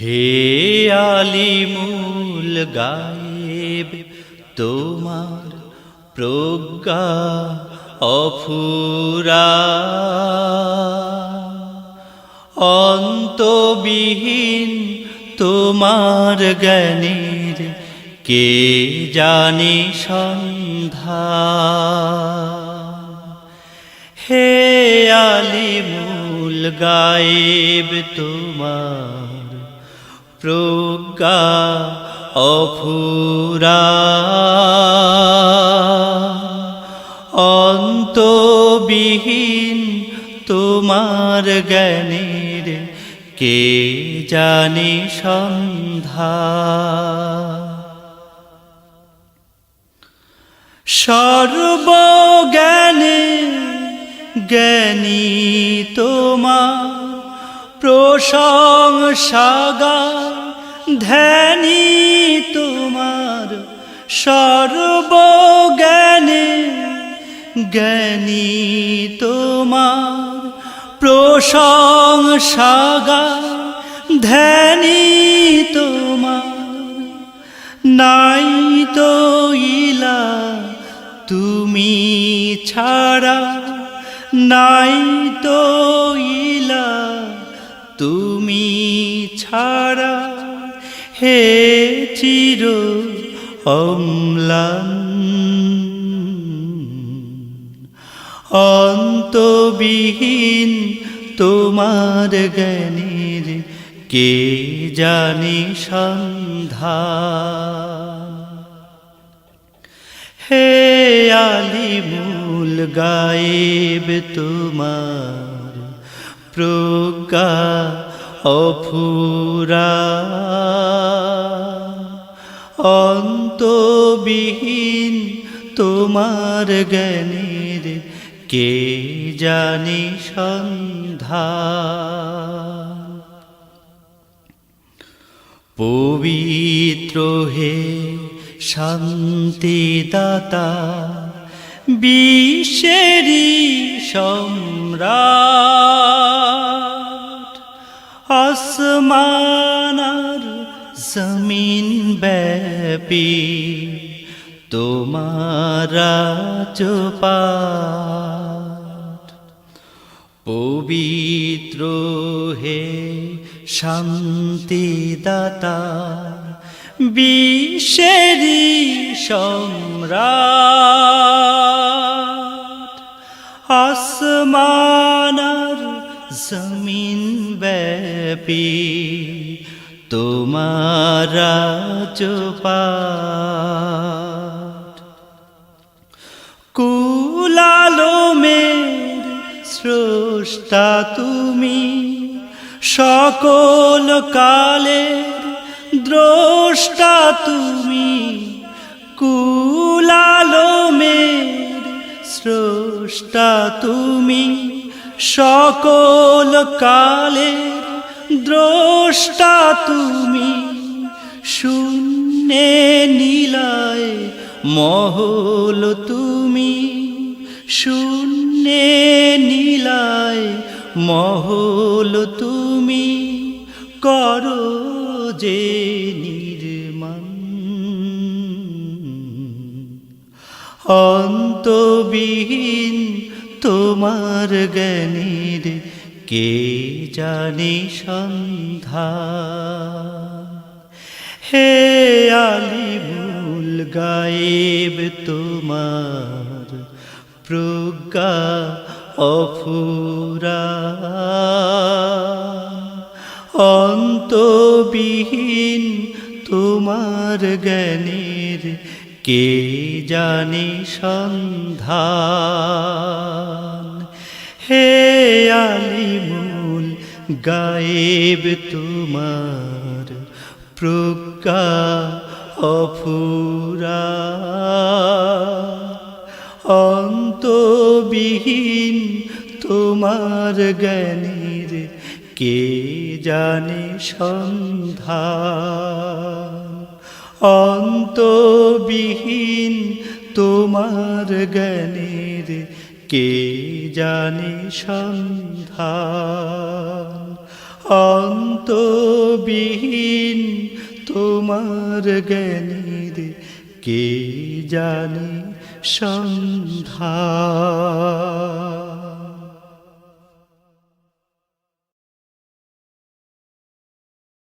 হে আলিমুল গায়েব, তোমার প্রজ্ঞা অফুরা। অন্তবিহীন তোমার জ্ঞানের কে জানে সন্ধ্যা? হে আলিমুল গায়েব, তোমার প্রজ্ঞা অফুরা। অন্তবিহীন তোমার জ্ঞানের কে জানে সন্ধ্যা? সর্বজ্ঞানে জ্ঞানী তোমার প্রশংসাগার ধ্যানী তোমার সর্বজ্ঞানে, জ্ঞানী তোমার প্রশংসাগার ধ্যানী তোমার। নাই তো ইলা তুমি ছাড়া, নাই তো তুমি ছাড়া হে চির অম্লান। অন্তবিহীন তোমার জ্ঞানের কে জানে সন্ধ্যা হে আলিমুল গায়েব তোমার প্রজ্ঞা অফুরা অন্তবিহীন তোমার জ্ঞানের কে জানি সন্ধ্যা পবিত্র হে শান্তিদাতা বিশ্বেরই সম্রাট। আসমানার জমিন ব্যাপী তোমারা পবিত্র হে শান্তিদাতা বিশ্বেরই সম্রাট। জমিন ব্যাপী তোমারা চোপাট কুলালোমের স্রষ্টা তুমি সকল কালের দ্রষ্টা তুমি। কুলালোমের স্রষ্টা তুমি। সকল কালের দ্রষ্টা তুমি শূন্যে নীলায় মহল তুমি শূন্যে নীলায় মহল তুমি করো যে নির্মাণ। অন্তবিহীন তোমার জ্ঞানের কে জানে সন্ধ্যা? হে আলিমুল গায়েব তোমার প্রজ্ঞা অফুরা। অন্তবিহীন তোমার জ্ঞানের কে জানে সন্ধান? হে আলিমুল গায়েব, তোমার প্রজ্ঞা অফুরা। অন্তবিহীন তোমার জ্ঞানের কে জানে সন্ধান? অন্তবিহীন তোমার জ্ঞানের কে জানে সন্ধান? অন্তবিহীন তোমার জ্ঞানীর কে জানে সন্ধ্যা